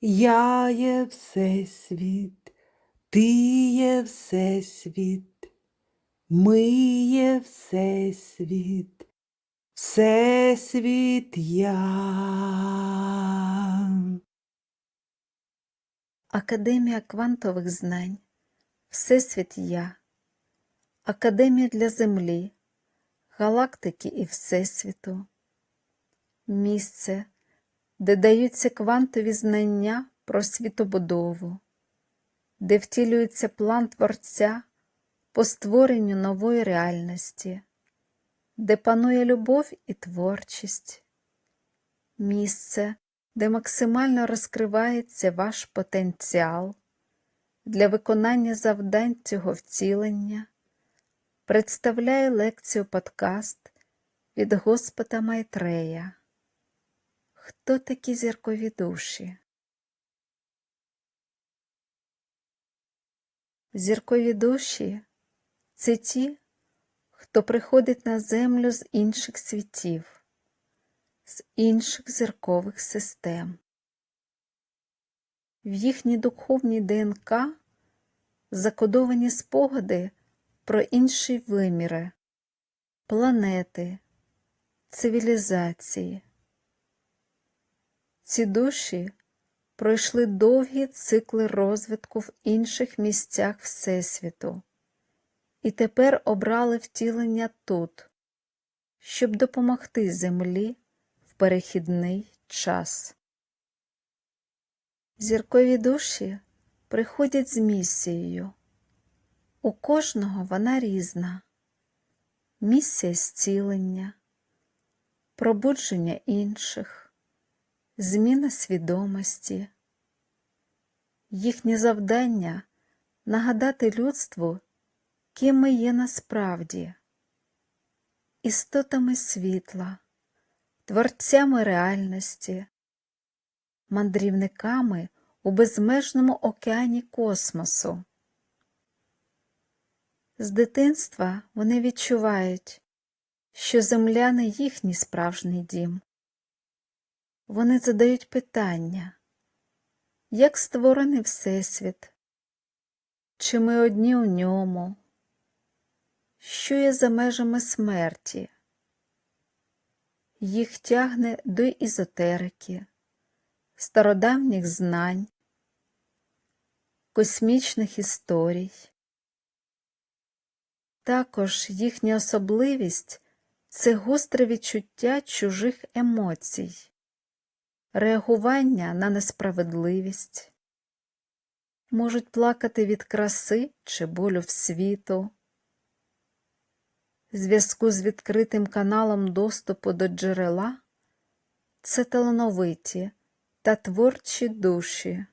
Я є Всесвіт, ти є Всесвіт, ми є Всесвіт, Всесвіт я. Академія квантових знань, Всесвіт Я, Академія для Землі, галактики і Всесвіту, місце, де даються квантові знання про світобудову, де втілюється план Творця по створенню нової реальності, де панує любов і творчість, місце, де максимально розкривається ваш потенціал для виконання завдань цього вцілення, представляє лекцію подкаст від Господа Майтрея. Хто такі зіркові душі? Зіркові душі це ті, хто приходить на землю з інших світів, з інших зіркових систем. В їхній духовній ДНК закодовані спогади про інші виміри, планети, цивілізації. Ці душі пройшли довгі цикли розвитку в інших місцях Всесвіту і тепер обрали втілення тут, щоб допомогти Землі в перехідний час. Зіркові душі приходять з місією. У кожного вона різна. Місія зцілення, пробудження інших, зміна свідомості. Їхнє завдання нагадати людству, ким ми є насправді, істотами світла, творцями реальності, мандрівниками у безмежному океані космосу. З дитинства вони відчувають, що земля не їхній справжній дім. Вони задають питання, як створений Всесвіт, чи ми одні у ньому, що є за межами смерті, їх тягне до ізотерики, стародавніх знань, космічних історій. Також їхня особливість це гостре відчуття чужих емоцій, реагування на несправедливість, можуть плакати від краси чи болю в світу, зв'язку з відкритим каналом доступу до джерела це талановиті та творчі душі,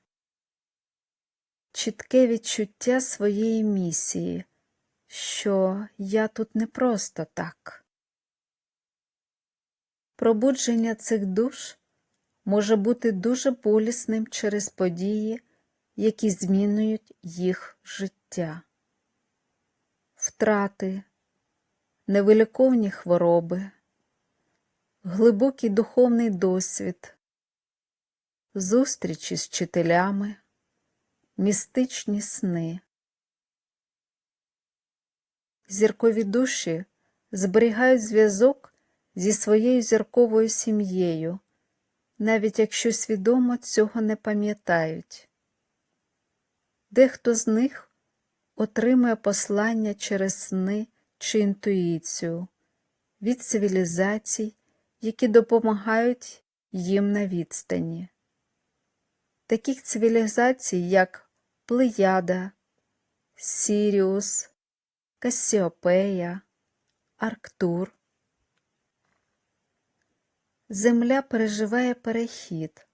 чітке відчуття своєї місії що я тут не просто так. Пробудження цих душ може бути дуже болісним через події, які змінюють їх життя, втрати, невиліковні хвороби, глибокий духовний досвід, зустрічі з вчителями, містичні сни. Зіркові душі зберігають зв'язок зі своєю зірковою сім'єю, навіть якщо свідомо цього не пам'ятають. Дехто з них отримує послання через сни чи інтуїцію від цивілізацій, які допомагають їм на відстані. Таких цивілізацій, як Плеяда, Сіріус, Касіопея, Арктур. Земля переживає перехід,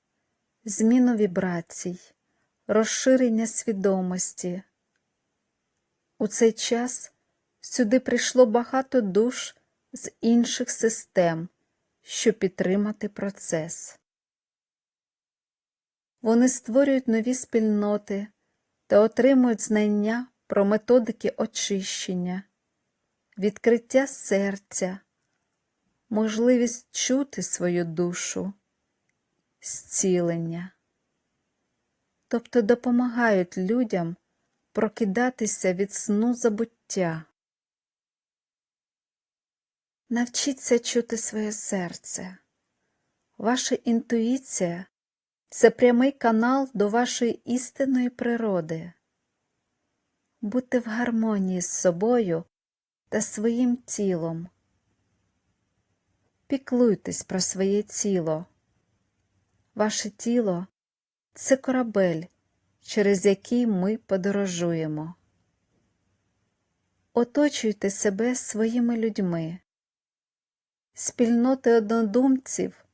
зміну вібрацій, розширення свідомості. У цей час сюди прийшло багато душ з інших систем, щоб підтримати процес. Вони створюють нові спільноти та отримують знання про методики очищення, відкриття серця, можливість чути свою душу, зцілення. тобто допомагають людям прокидатися від сну забуття. Навчіться чути своє серце. Ваша інтуїція це прямий канал до вашої істинної природи. Будьте в гармонії з собою та своїм тілом. Піклуйтесь про своє тіло. Ваше тіло це корабель, через який ми подорожуємо. Оточуйте себе своїми людьми. Спільноти однодумців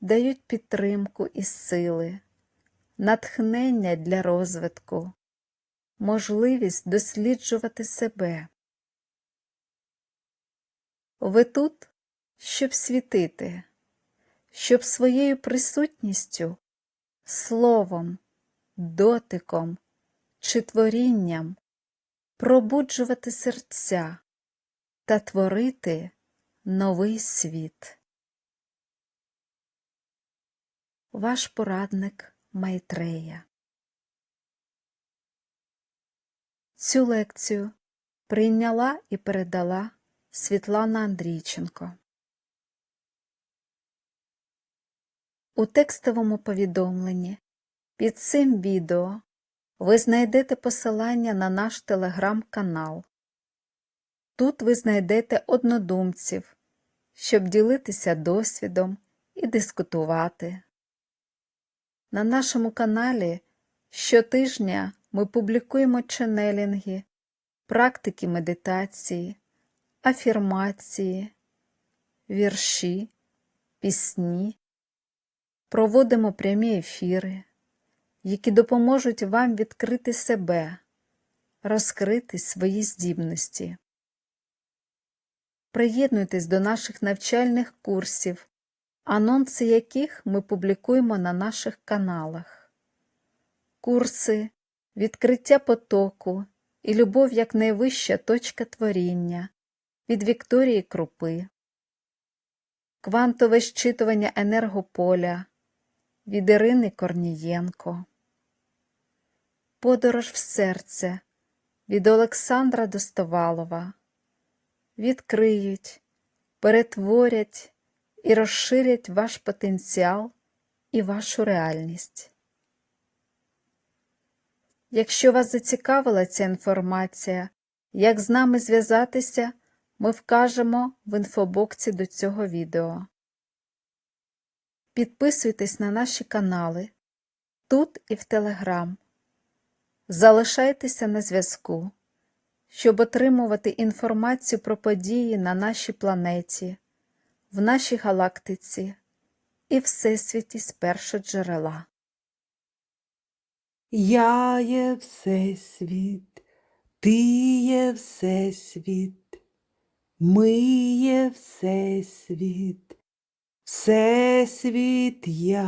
дають підтримку і сили, натхнення для розвитку, можливість досліджувати себе. Ви тут, щоб світити, щоб своєю присутністю, словом, дотиком чи творінням пробуджувати серця та творити новий світ. Ваш порадник Майтрея. Цю лекцію прийняла і передала Світлана Андрійченко. У текстовому повідомленні під цим відео ви знайдете посилання на наш телеграм-канал. Тут ви знайдете однодумців, щоб ділитися досвідом і дискутувати. На нашому каналі щотижня ми публікуємо ченелінги, практики медитації, афірмації, вірші, пісні, проводимо прямі ефіри, які допоможуть вам відкрити себе, розкрити свої здібності. Приєднуйтесь до наших навчальних курсів, анонси яких ми публікуємо на наших каналах. Курси Відкриття потоку і любов як найвища точка творіння від Вікторії Крупи, Квантове щитування енергополя від Ірини Корнієнко, Подорож в серце від Олександра Достовалова відкриють, перетворять і розширять ваш потенціал і вашу реальність. Якщо вас зацікавила ця інформація, як з нами зв'язатися, ми вкажемо в інфобоксі до цього відео. Підписуйтесь на наші канали тут і в Телеграм. Залишайтеся на зв'язку, щоб отримувати інформацію про події на нашій планеті, в нашій галактиці і Всесвіті з першого джерела. Я є Всесвіт, ти є Всесвіт, ми є Всесвіт, Всесвіт я.